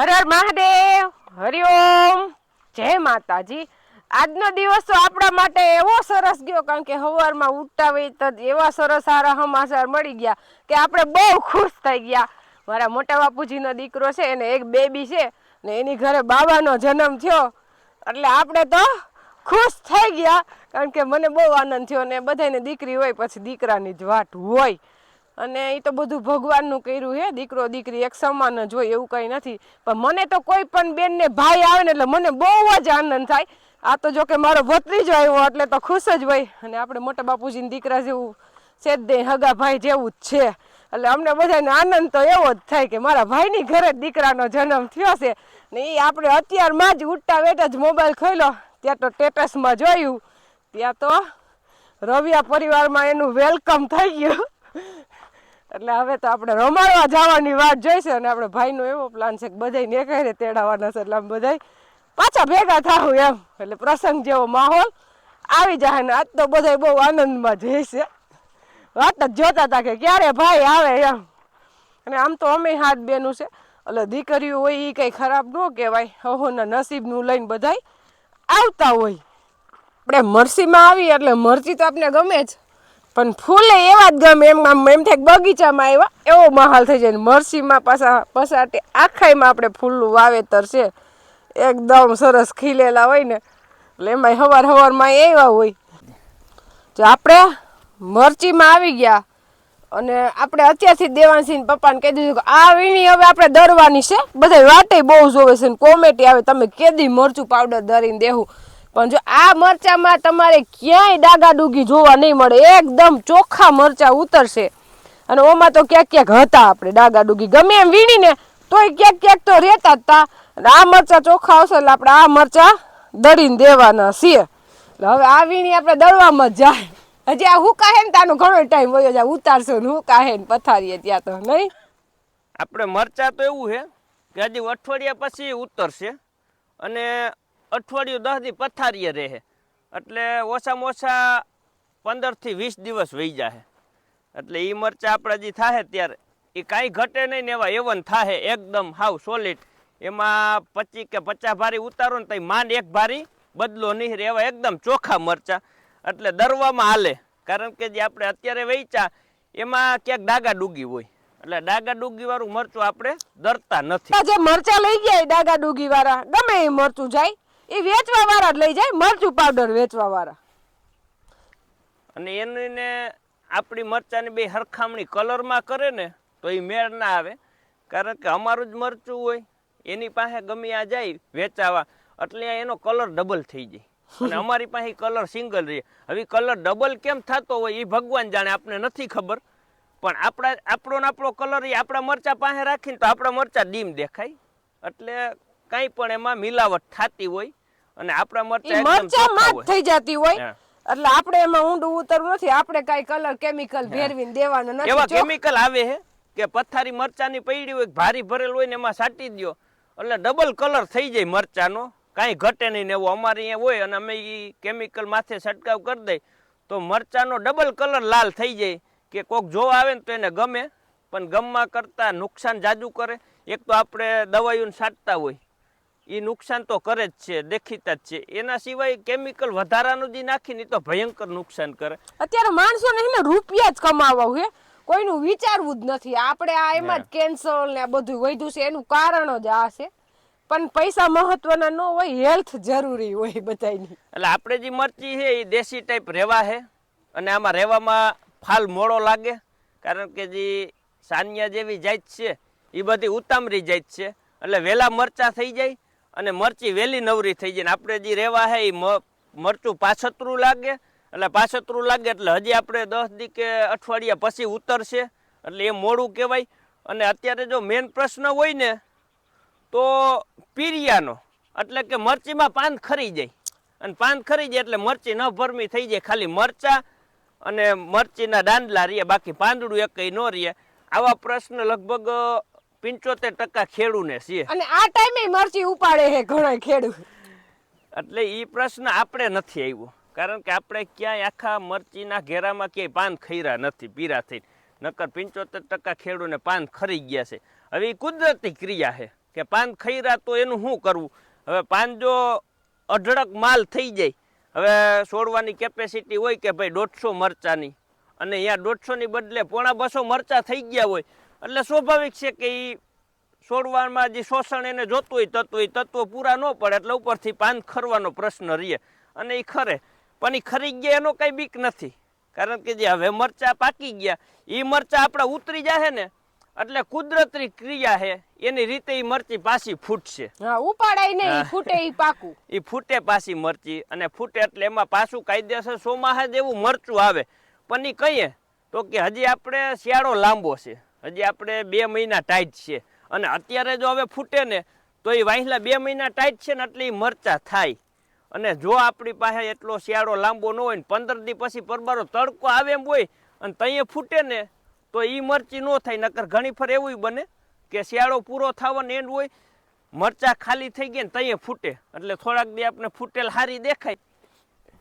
હર હર મહાદેવ હરિઓમ જય માતાજી. આજનો દિવસ તો આપણા માટે એવો સરસ ગયો, કારણ કે સવારમાં ઉઠતા હોય તો એવા સરસ સારા સમાચાર મળી ગયા કે આપણે બહુ ખુશ થઈ ગયા. મારા મોટા બાપુજીનો દીકરો છે એને એક બેબી છે ને એની ઘરે બાબાનો જન્મ થયો. એટલે આપણે તો ખુશ થઈ ગયા, કારણ કે મને બહુ આનંદ થયો ને બધાને દીકરી હોય પછી દીકરાની જ વાત હોય. અને એ તો બધું ભગવાનનું કર્યું હે, દીકરો, દીકરી એક સમાન જ હોય એવું કંઈ નથી. પણ મને તો કોઈ પણ બેનને ભાઈ આવે ને એટલે મને બહુ જ આનંદ થાય. આ તો જો કે મારો ભત્રીજો આવ્યો એટલે તો ખુશ જ હોય. અને આપણે મોટા બાપુજીને દીકરા જેવું છે જ નહીં, હગા ભાઈ જેવું જ છે. એટલે અમને બધાને આનંદ તો એવો જ થાય કે મારા ભાઈની ઘરે જ દીકરાનો જન્મ થયો છે. ને એ આપણે અત્યારમાં જ ઉઠતા વેઠા જ મોબાઈલ ખોલ્યો ત્યાં તો સ્ટેટસમાં જોયું. ત્યાં તો રવિયા પરિવારમાં એનું વેલકમ થઈ ગયું. એટલે હવે તો આપણે રમાડવા જવાની વાત જોઈશે અને આપણે ભાઈનો એવો પ્લાન છે કે બધાને એકારે તેડાવવાના છે એટલે આમ બધા પાછા ભેગા થાવું એમ. એટલે પ્રસંગ જેવો માહોલ આવી જાય ને આજ તો બધા બહુ આનંદમાં જઈશે. વાત જ જોતા હતા કે ક્યારે ભાઈ આવે એમ. અને આમ તો અમે હાથ બેનું છે. એટલે દીકરીઓ હોય એ કંઈ ખરાબ ન કહેવાય. હહોના નસીબનું લઈને બધાય આવતા હોય. આપણે મરસીમાં આવી એટલે મરચી તો આપણે ગમે જ. પણ ફૂલે એવા જ ગમે એમ, આમ એમ થાય બગીચામાં આવ્યા, એવો માહોલ થઈ જાય મરસીમાં પાછા પસાટે આખાઈમાં આપણે ફૂલનું વાવેતર છે. એકદમ સરસ ખીલેલા હોય ને, એટલે એમાં હવાર હવારમાં એવા હોય. જો આપણે મરચીમાં આવી ગયા અને આપણે અત્યારથી દેવાનસિંહ પપ્પાને કહી દીધું કે આ વીણી હવે આપણે દરવાની છે. બધા વાટે બહુ જોવે છે કોમેટી આવે, તમે કેદી મરચું પાવડર દરીને દેવું પણ જો આ મરચામાં તમારે ક્યાંય ડાગા ડૂગી જોવા નહીં મળે, એકદમ ચોખ્ખા મરચા ઉતરશે. અને ઓમાં તો ક્યાંક ક્યાંક હતા આપણે ડાગા ડૂગી, ગમે એમ વીણીને તોય ક્યાંક ક્યાંક તો રહેતા જ તા. અને આ મરચા ચોખ્ખા આવશે એટલે આપણે આ મરચા દળીને દેવાના છીએ. એટલે હવે આ વીણી આપણે દળવામાં જ જાય. હજી આ હુકા હે ને તાનો ઘણો ટાઈમ વયો જાય, ઉતારશો ને હુકા હે ને પથારીએ ત્યાં તો, નહીં? આપણે મરચા તો એવું છે કે હજી અઠવાડિયા પછી ઉતરશે. અને અઠવાડિયું દસ દી પથારીએ રહે. એટલે ઓછામાં ઓછા પંદરથી વીસ દિવસ વહી જાય એટલે એ મરચા આપણે જે થાય ત્યારે. એ કાંઈ ઘટે નહીં ને એવા એવન થાય એકદમ હાવ સોલિડ એમાં પચીસ કે પચાસ ભારી ઉતારો ને તો માંડ એક ભારી બદલો નહીં રહે એવા એકદમ ચોખ્ખા મરચા. એટલે દરવામાં હાલે. કારણ કે જે આપણે અત્યારે વેચ્યા, એમાં ક્યાંક ડાગા ડૂગી હોય. એટલે ડાગા ડૂગી વાળું મરચું આપણે દરતા નથી. જે મરચા લઈ ગયા ડાગા ડૂગી વાળા ગમે એ મરચું જાય. એ વેચવા વાળા જ લઈ જાય, મરચું પાવડર વેચવા વાળા અને એને ને આપણી મરચાની બે હરખામણી કલરમાં કરે ને, તો એ મેળ ના આવે. કારણ કે અમારું જ મરચું હોય, એની પાસે ગમે આ જાય વેચાવા. એટલે એનો કલર ડબલ થઈ જાય. અને અમારી પાસે કલર સિંગલ રહે. હવે કલર ડબલ કેમ થતો હોય એ ભગવાન જાણે આપણે નથી ખબર. પણ આપણા, આપણો ને આપણો કલર એ આપણા મરચા પાસે રાખીને તો આપણા મરચા ડીમ દેખાય. એટલે કાંઈ પણ એમાં મિલાવટ થતી હોય અને આપણા મરચા હોય. થઈ જતી હોય. એટલે આપણે એમાં ઊંડું ઉતરવું નથી. આપણે કઈ કલર કેમિકલ ભેરવીને દેવાનું નથી એવા કેમિકલ આવે છે કે પથારી મરચાની પૈડી હોય ભારી ભરેલ હોય ને એમાં સાટી દો એટલે ડબલ કલર થઈ જાય મરચાનો. કાંઈ ઘટે નહીં ને એવું અમારે અહીંયા હોય અને અમે એ કેમિકલ માથે છંટકાવ કરી દઈ. તો મરચાનો ડબલ કલર લાલ થઈ જાય. કે કોક જોવા આવે ને તો એને ગમે. પણ ગમવા કરતાં નુકસાન જાજુ કરે. એક તો આપણે દવાઈઓને છાંટતા હોય. એ નુકસાન તો કરે જ છે દેખીતા જ છે. એના સિવાય કેમિકલ વધારાનું જે નાખીને તો ભયંકર નુકસાન કરે. અત્યારે માણસોને છે ને રૂપિયા જ કમાવા છે કોઈનું વિચારવું જ નથી. આપણે આ એમાં જ કેન્સર ને બધું વધ્યું છે એનું કારણ જ આ છે. પણ પૈસા મહત્વના ન હોય હેલ્થ જરૂરી હોય બધાની એટલે આપણે જે મરચી છે એ દેશી ટાઈપ રેવા છે. અને આમાં રહેવામાં ફાલ મોડો લાગે કારણ કે જે સાનિયા જેવી જાત છે એ બધી ઉતામરી જાત છે. એટલે વહેલા મરચા થઈ જાય અને મરચી વહેલી નવરી થઈ જાય ને આપણે જે રહેવા છે એ મરચું પાછતરું લાગે. એટલે પાછતરું લાગે એટલે હજી આપણે દસ દી કે અઠવાડિયા પછી ઉતરશે. એટલે એ મોડું કહેવાય. અને અત્યારે જો મેન પ્રશ્ન હોય ને, તો પીરિયાનો. એટલે કે મરચીમાં પાન ખરી જાય. અને પાન ખરી જાય એટલે મરચી ન ભરમી થઈ જાય. ખાલી મરચા અને મરચીના દાંડલા રહીએ બાકી પાંદડું એકય ન રહીએ આવા પ્રશ્ન લગભગ પંચોતેર ટકા ખેડૂને છે. અને આ ટાઈમે મરચી ઉપાડે છે ઘણા ખેડૂ એટલે એ પ્રશ્ન આપણે નથી આવ્યો. કારણ કે આપણે ક્યાંય આખા મરચીના ઘેરામાં ક્યાંય પાન ખૈરા નથી પીરા થઈ નકર પંચોતેર ટકા ખેડૂને પાન ખરી ગયા છે. હવે એ કુદરતી ક્રિયા છે કે પાન ખઈરા તો એનું શું કરવું? હવે પાન જો અઢળક માલ થઈ જાય હવે છોડવાની કેપેસિટી હોય કે ભાઈ દોઢસો મરચાની અને અહીંયા દોઢસોની બદલે પોણા બસો મરચા થઈ ગયા હોય એટલે સ્વાભાવિક છે કે એ છોડવામાં જે શોષણ એને જોતું હોય તત્વો એ તત્વો પૂરા ન પડે એટલે ઉપરથી પાન ખરવાનો પ્રશ્ન રહે અને એ ખરે. પણ એ ખરી ગયા એનો કંઈ બીક નથી. કારણ કે જે હવે મરચા પાકી ગયા એ મરચા આપણા ઉતરી જાય ને એટલે કુદરતી ક્રિયા છે એની રીતે એ મરચી પાછી ફૂટશે. હા ઉપાડાય નહીં ફૂટે ઈ પાકું. એ ફૂટે પાછી મરચી અને ફૂટે એટલે એમાં પાછું કાયદેસર સોમાહે જેવું મરચું આવે. પણ એ કહીએ તો કે હજી આપણે શિયાળો લાંબો છે. હજી આપણે બે મહિના ટાઈટ છે. અને અત્યારે જો હવે ફૂટે ને, તો એ વાંસલા બે મહિના ટાઈટ છે ને એટલે એ મરચા થાય. અને જો આપણી પાસે એટલો શિયાળો લાંબો ન હોય ને, પંદર દી પછી પરબારો તડકો આવે એમ હોય અને તઈએ ફૂટે ને, તો એ મરચી ન થાય. નકર ઘણી ફર એવું બને કે શિયાળો પૂરો થવાનો એન્ડ હોય, મરચા ખાલી થઈ ગયા ને તઈએ ફૂટે. એટલે થોડાક દી આપણે ફૂટેલ હારી દેખાય.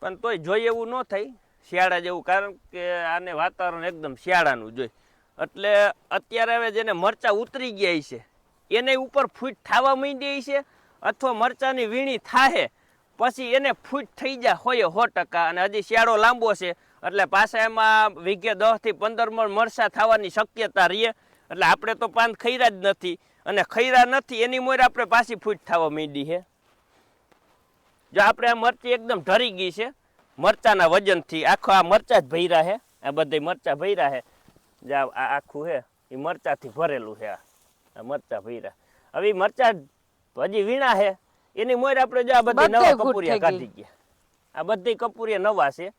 પણ તોય જોઈએ એવું ન થાય. શિયાળા જેવું કારણ કે આને વાતાવરણ એકદમ શિયાળાનું જોઈ એટલે અત્યારે હવે જેને મરચા ઉતરી ગયા છે, એને ઉપર ફૂટ થવા માંડી છે અથવા મરચાની વીણી થાહે, પછી એને ફૂટ થઈ જાય હોય સો ટકા અને હજી શિયાળો લાંબો છે, એટલે પાછા એમાં વીઘે દસથી પંદર મણ મરચાં થવાની શક્યતા રહીએ એટલે આપણે તો પાન ખૈરા જ નથી અને ખૈરા નથી એની મોર આપણે પાછી ફૂટ થવા માંડી છે. જો આપણે આ મરચી એકદમ ઢરી ગઈ છે, મરચાના વજનથી આખો આ મરચા જ ભર્યા છે, આ બધા મરચા ભર્યા છે. જે આ આખું છે એ મરચાથી ભરેલું છે આ. મરચાં ભર્યા. હવે એ મરચાં હજી વીણા છે એની મોર આપણે જો આ બધી નવા ફૂટ કપૂરિયા કાઢી ગયા. આ બધી કપૂરિયા નવા છે.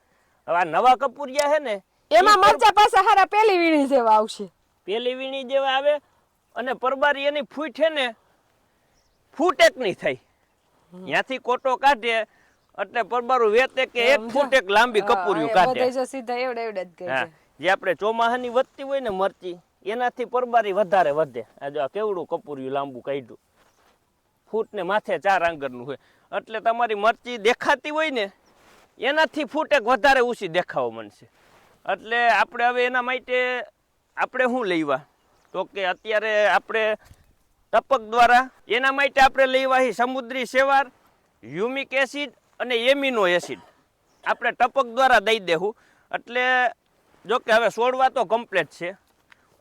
હવે આ નવા કપૂરિયા છે ને એમાં મરચા પાછા હારા પેલી વીણી જેવા આવશે. પેલી વીણી જેવા આવે અને પરબારી એની ફૂટ છે ને ફૂટેક નહીં થઈ. ત્યાંથી કોટો કાઢે એટલે પરબારું વેતે કે એક ફૂટ ફૂટેક લાંબી કપૂરિયું કાઢે. સીધા એવડે એવડે જ કહે છે જે આપણે ચોમાહાની વધતી હોય ને મરચી, એનાથી પરબારી વધારે વધે. આ જો આ કેવડું કપૂર્યું લાંબુ કાઢ્યું. ફૂટ ને માથે ચાર આંગળનું હોય. એટલે તમારી મરચી દેખાતી હોય ને, એનાથી ફૂટ એક વધારે ઊંચી દેખાવા મળશે એટલે આપણે હવે એના માટે આપણે શું લેવા? તો કે અત્યારે આપણે ટપક દ્વારા એના માટે આપણે લેવા સમુદ્રી સેવાર હ્યુમિક એસિડ અને એમિનો એસિડ. આપણે ટપક દ્વારા દઈ દેવું એટલે જો કે હવે છોડવા તો કમ્પ્લેટ છે.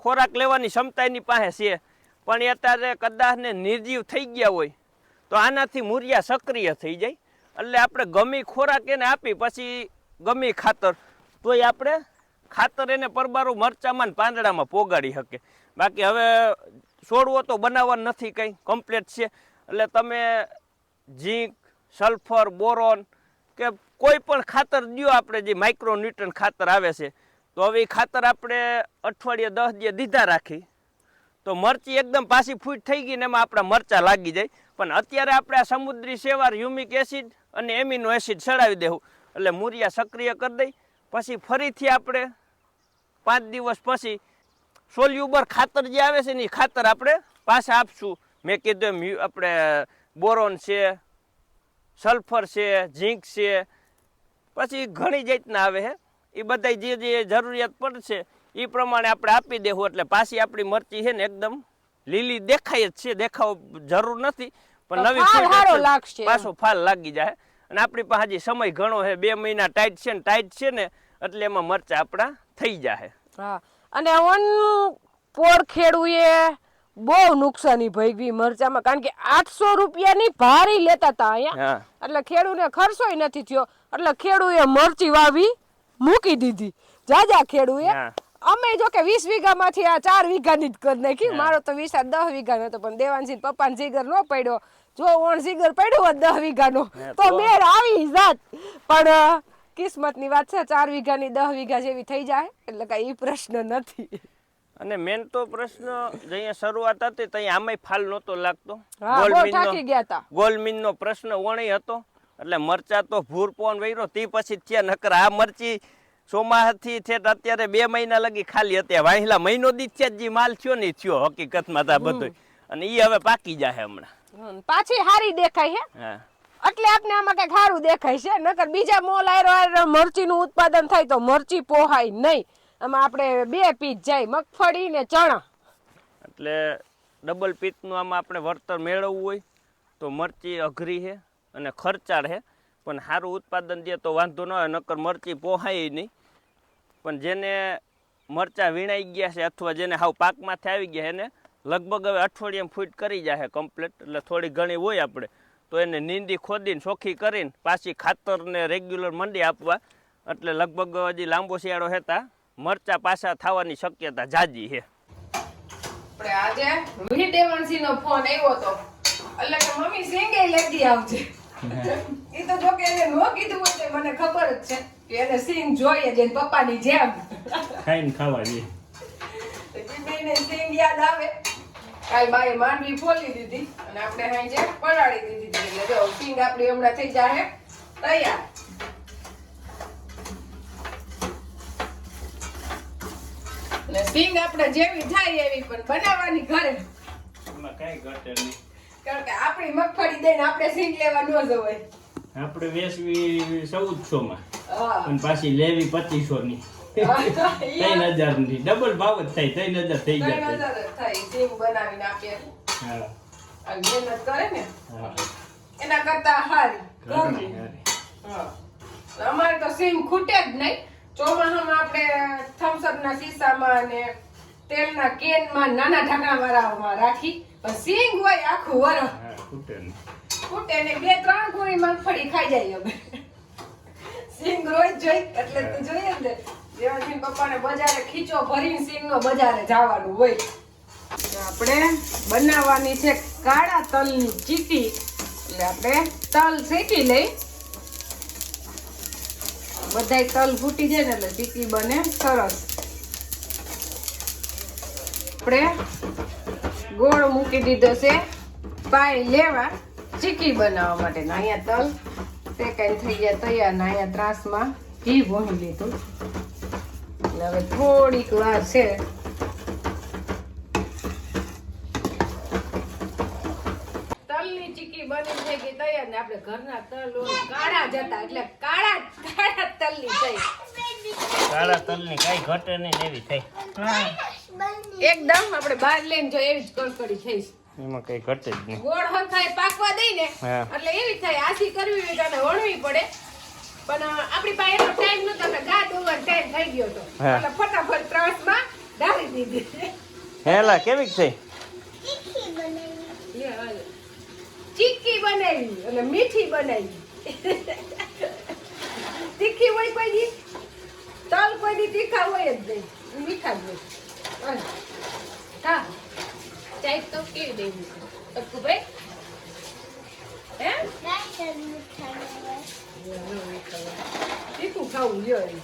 ખોરાક લેવાની ક્ષમતા એની પાસે છે. પણ એ અત્યારે કદાચ ને નિર્જીવ થઈ ગયા હોય, તો આનાથી મૂરિયા સક્રિય થઈ જાય. એટલે આપણે ગમી ખોરાક એને આપી, પછી ગમી ખાતર. તોય આપણે ખાતર એને પરબારું મરચામાં પાંદડામાં પોગાડી શકે બાકી હવે છોડવો તો બનાવવા નથી કંઈ કમ્પ્લેટ છે. એટલે તમે ઝીંક, સલ્ફર, બોરોન કે કોઈ પણ ખાતર દ્યો આપણે જે માઇક્રોન્યુટ્રન ખાતર આવે છે તો હવે એ ખાતર આપણે અઠવાડિયે દસ દિવસ દીધા રાખી. તો મરચી એકદમ પાછી ફૂટ થઈ ગઈ ને એમાં આપણા મરચા લાગી જાય. પણ અત્યારે આપણે આ સમુદ્રી સેવાર હ્યુમિક એસિડ અને એમિનો એસિડ ચડાવી દેવું. એટલે મૂરિયા સક્રિય કરી દઈ. પછી ફરીથી આપણે પાંચ દિવસ પછી સોલ્યુબર ખાતર જે આવે છે ને એ ખાતર આપણે પાછા આપશું. મેં કીધું એમ આપણે બોરોન છે, સલ્ફર છે, ઝીંક છે. પછી ઘણી જાતના આવે છે એ બધા જે જે જરૂરિયાત પડશે એ પ્રમાણે આપણે આપી દેવું. એટલે પાછી આપણી મરચી છે ને એકદમ લીલી દેખાય જ છે દેખાવ જરૂર નથી પણ નવી. પાછો ફાલ લાગી જાય. અને આપણી પાસે હજી સમય ઘણો છે બે મહિના ટાઈટ છે ને ટાઈટ છે ને એટલે એમાં મરચા આપણા થઈ જાય હા. અને ઓન પોર ખેડૂએ બહુ નુકસાની ભોગવી મરચામાં કારણ કે આઠસો રૂપિયાની ભારી લેતા હતા અહીંયા. એટલે ખેડૂને ખર્ચોય નથી થયો. એટલે ખેડૂએ મરચી વાવી મૂકી દીધી. જાજા ખેડૂએ. અમે જો કે વીસ વીઘામાંથી આ ચાર વીઘાની જ કરી નાખી. મારો તો વિચાર દસ વીઘાનો હતો પણ દેવાનસિંહ પપ્પાને જીગર ન પડ્યો. જો ઓણ જીગર પડ્યો હોત દસ વીઘાનો તો મેર આવી જાત. પણ કિસ્મતની વાત છે ચાર વીઘાની દસ વીઘા જેવી થઈ જાય. એટલે કઈ એ પ્રશ્ન નથી. અને મેન તો પ્રશ્ન જે શરૂઆત હતી ત્યાં આમાંય ફાલ નહોતો લાગતો. હા બહુ થાકી ગયા તા. ગોલમીનનો પ્રશ્ન ઓણય હતો. એટલે મરચા તો ભૂરપોન વૈરો તે પછી થયા નકર આ મરચી ચોમાસાથી ઠેઠ અત્યારે બે મહિના લગી ખાલી હતી. વાહિલા મહિનો દી છે જે માલ થયો ને થયો હકીકતમાં તો બધું અને ઈ હવે પાકી જાય હમણાં. પાછી હારી દેખાય હે. એટલે આપને આમાં કઈ સારું દેખાય છે. નકર બીજા મોલ આયરો આયરો મરચીનું ઉત્પાદન થાય તો મરચી પોહાય નહીં. આમાં આપણે બે પીસ જાય મગફળી ને ચણા. એટલે ડબલ પિત્તનું આમાં આપણે વળતર મેળવવું હોય તો મરચી અઘરી છે અને ખર્ચા છે પણ સારું ઉત્પાદન દે તો વાંધો ન હોય નક્કર મરચી પોહાય નહીં. પણ જેને મરચા વીણાઈ ગયા છે અથવા જેને હાવ પાકમાંથી આવી ગયા એને લગભગ હવે અઠવાડિયામાં ફૂટ કરી જાય કમ્પ્લીટ એટલે થોડી ઘણી હોય આપણે. તો એને નીંદી ખોદીને, ચોખ્ખી કરીને, પાછી ખાતરને રેગ્યુલર મંડી આપવા. એટલે લગભગ હજી લાંબો શિયાળો હેતા. મરચા પાછા થવાની શક્યતા જાજી છે. આજે વી દેવાંશી નો ફોન આવ્યો હતો એટલે કે મમ્મી સિંગે લેતી આવજે. એ તો જો કે એને નો કીધું હોય તો મને ખબર જ છે કે એને સિંગ જોઈએ છે પપ્પાની જેમ. ખાઈને ખાવા જઈએ તો સિંગ યાદ આવે કાલ બાએ માંડવી ફોલી દીધી અને આપણે હાંજે પલાળી દીધી હતી. એટલે જો સિંગ આપણી હમણાં થઈ જાય તૈયાર. અને સિંગ આપણે જેવી થાય એવી પણ બનાવવાની ઘરે. એમાં કઈ ઘટે નહીં. કારણ કે આપણી મગફળી દઈને આપણે સિંગ લેવા ન જવાય. આપણે વેચવી ચૌદસો માં. અને પાછી લેવી પચીસો ની. ત્રણ હજારની. ડબલ ભાવ જ થાય ત્રણ હજાર થઈ ત્રણ હજાર થાય સિંગ બનાવીને આપીએ. હા. આ મહેનત કરે ને. એના કરતા હારી. અમારે તો સિંગ ખૂટે જ નહીં. ચોમાસામાં આપણે થમ્સઅપ ના શીશામાં અને તેલના કેનમાં નાના ઢાંકણા વાળામાં રાખી સિંગ હોય આખું વર ખૂટે ને બે ત્રણ ગુણી મગફળી ખાઈ જાય અમે. સિંગ રોજ જોઈ એટલે તો જોઈએ ને. દેવાનસિંહ પપ્પાને બજારે ખીચો ભરીને સિંગનો બજારે જવાનું હોય. આપણે બનાવવાની છે કાળા તલની ચીકી. એટલે આપણે તલ શેકી લઈ. બધાય તલ ફૂટી જાય ને એટલે ચીકી બને સરસ. આપણે ગોળ મૂકી દીધો છે. પાય લેવા ચીકી બનાવવા માટે. ને અહીંયા તલ શેકાઈને થઈ ગયા તૈયાર ને અહીંયા ત્રાસમાં ઘી ભૂણી લીધું. એટલે હવે થોડીક વાર છે. તલની ચીકી બની થઈ ગઈ તૈયાર ને આપણે ઘરના તલ કાળા જતા એટલે કાળા કાળા તલની થઈ. કાળા તલની કઈ ઘટે નહીં એવી થઈ. એકદમ આપણે બહાર લઈને જો એવી જ કડકડી થઈશ. એમાં કઈ ઘટે જ નહીં. ગોળ હરખાય પાકવા દઈ ને એટલે એવી થાય આસી કરવી હોય તો વણવી પડે. પણ આપણી પાસે એનો ટાઈમ નતો એટલે ગા દોવાનો ટાઈમ થઈ ગયો તો એટલે ફટાફટ ત્રાસમાં ડાળી દીધી. હેલા કેવી છે? ચીકી બનાવી. અને મીઠી બનાવી. તીખી હોય કોઈ દી? તલ કોઈ દી તીખા હોય જ નહીં. મીઠા જ હોય. હા ચાય તો કેવી દેવી અક્કુભાઈ હે? તીખું ખાવું લ્યો એમ.